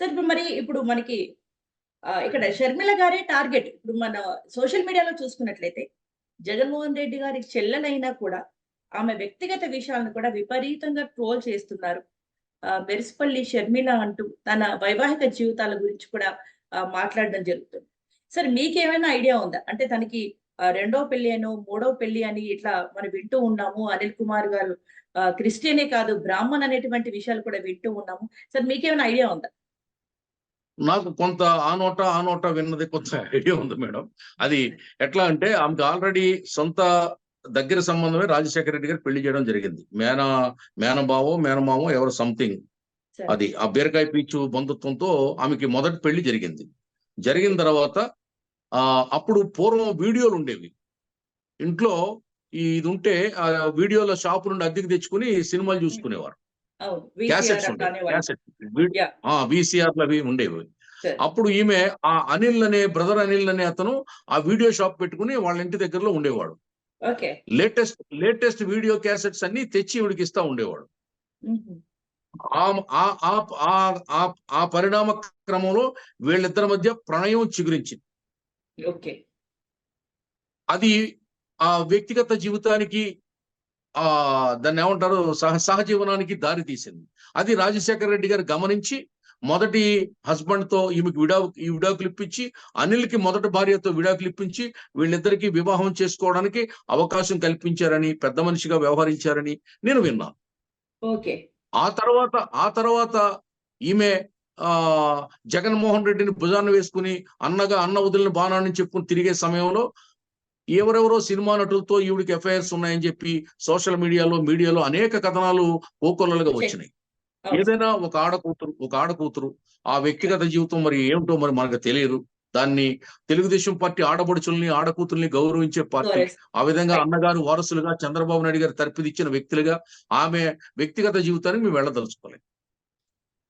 Sir ఇప్పుడు మరి ఇప్పుడు మనకి ఇక్కడ షర్మిల గారే టార్గెట్. ఇప్పుడు మన సోషల్ మీడియాలో చూసుకున్నట్లయితే జగన్మోహన్ రెడ్డి గారి చెల్లెలైనా కూడా ఆమె వ్యక్తిగత విషయాలను కూడా విపరీతంగా ట్రోల్ చేస్తున్నారు. ఆ, మెరిసిపల్లి షర్మిల అంటూ తన వైవాహిక జీవితాల గురించి కూడా మాట్లాడడం జరుగుతుంది. సార్ మీకేమైనా ఐడియా ఉందా? అంటే తనకి రెండో పెళ్ళి అనో మూడో పెళ్ళి అని ఇట్లా మనం వింటూ ఉన్నాము అనిల్ కుమార్ గారు క్రిస్టియనే కాదు బ్రాహ్మణ్ అనేటువంటి విషయాలు కూడా వింటూ ఉన్నాము. సార్ మీకేమైనా ఐడియా ఉందా? నాకు కొంత ఆ నోట ఆ నోట విన్నది కొంత ఐడియా ఉంది మేడం. అది ఎట్లా అంటే ఆమెకు ఆల్రెడీ సొంత దగ్గర సంబంధమే రాజశేఖర రెడ్డి గారు పెళ్ళి చేయడం జరిగింది. మేన మేనబావో మేనమావో ఎవరు సంథింగ్. అది ఆ బీరకాయ పీచు బంధుత్వంతో ఆమెకి మొదటి పెళ్ళి జరిగింది. జరిగిన తర్వాత ఆ అప్పుడు పూర్వం వీడియోలు ఉండేవి. ఇంట్లో ఇది ఉంటే ఆ వీడియోల షాపు నుండి అద్దెకి తెచ్చుకుని సినిమాలు చూసుకునేవారు. విసిఆర్లు అవి ఉండేవి. అప్పుడు ఈమె ఆ అనిల్ అనే బ్రదర్ అనిల్ అనే అతను ఆ వీడియో షాప్ పెట్టుకుని వాళ్ళ ఇంటి దగ్గరలో ఉండేవాడు. లేటెస్ట్ లేటెస్ట్ వీడియో క్యాసెట్స్ అన్ని తెచ్చి ఈవిడికి ఇస్తా ఉండేవాడు. ఆ- పరిణామ క్రమంలో వీళ్ళిద్దరి మధ్య ప్రణయం చిగురించింది. అది ఆ వ్యక్తిగత జీవితానికి ఆ దాన్ని ఏమంటారు? సహ సహజీవనానికి దారి తీసింది. అది రాజశేఖర రెడ్డి గారు గమనించి మొదటి హస్బెండ్తో ఈమెకి విడా ఈ విడాకులు ఇప్పించి అనిల్కి మొదటి భార్యతో విడాకులు ఇప్పించి వీళ్ళిద్దరికి వివాహం చేసుకోవడానికి అవకాశం కల్పించారని పెద్ద మనిషిగా వ్యవహరించారని నేను విన్నాను ఓకే. ఆ తర్వాత ఆ తర్వాత ఈమె ఆ జగన్మోహన్ రెడ్డిని భుజాన్ని వేసుకుని అన్నగా అన్న వదిలిన బాణాన్ని చెప్పుకుని తిరిగే సమయంలో ఎవరెవరో సినిమా నటులతో ఈవిడికి ఎఫ్ఐఆర్స్ ఉన్నాయని చెప్పి సోషల్ మీడియాలో మీడియాలో అనేక కథనాలు కోకొల్లలుగా వచ్చినాయి. ఏదైనా ఒక ఆడ కూతురు ఒక ఆడ కూతురు ఆ వ్యక్తిగత జీవితం మరి ఏమిటో మరి మనకు తెలియదు దాన్ని తెలుగుదేశం పార్టీ ఆడపడుచుల్ని ఆడకూతుల్ని గౌరవించే పార్టీ. ఆ విధంగా. అన్నగారు వారసులుగా చంద్రబాబు నాయుడు గారు తరపిదిచ్చిన వ్యక్తులుగా ఆమె వ్యక్తిగత జీవితానికి మేము వెళ్ళదలుచుకోలేదు